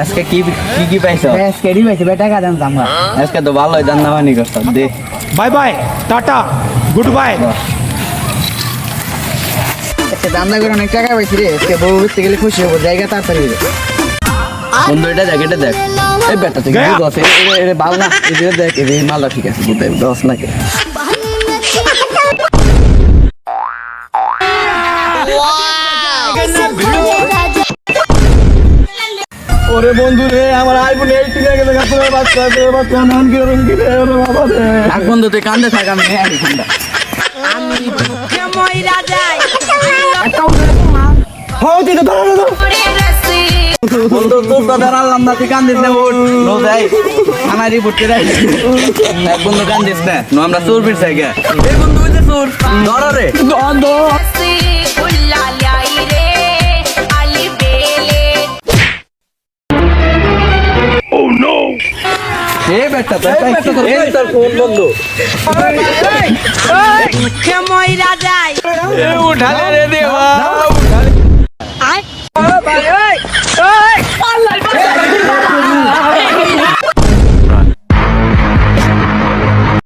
আজকে কি কি কি পাইছো আজকে রি পাইছি বেটা কাদাম জামা আজকে তো ভালোই দান্দাবানি করছো দে bye bye tata goodbye আজকে দান্দা করে অনেক টাকা পাইছি রে আজকে বউ ঘুরতে গেলে খুশি হবো জায়গা তাড়াতাড়ি বন্ধু এটা দেখ এটা দেখ এই বেটা থেকে দুধ আছে এটা ভালো না এটা দেখ এই মালটা ঠিক আছে দুধ দশ নাকি ওরে বন্ধু রে আমার আইফোন এইটিন এর গেছে গাছ বাচ্চা তোর বাচ্চা নাম কি রকম কি রে ওরে বাবা রে। থাক বন্ধু তুই কান্দে থাক আমি আসি ঠান্ডা। হও তুই তো ধরো ধরো বন্ধু তোর তো দাঁড়ালাম না তুই কান্দিস না ওঠ নো যাই। থানা রিপোর্ট করে এক বন্ধু কান্দিস না নো আমরা চোর ফিরছে গে এই বন্ধু চোর। ধরো রে। এ বেটা তোর এই তোর ফোন বন্ধু ময়রা যায় উঠালে রে দেওয়া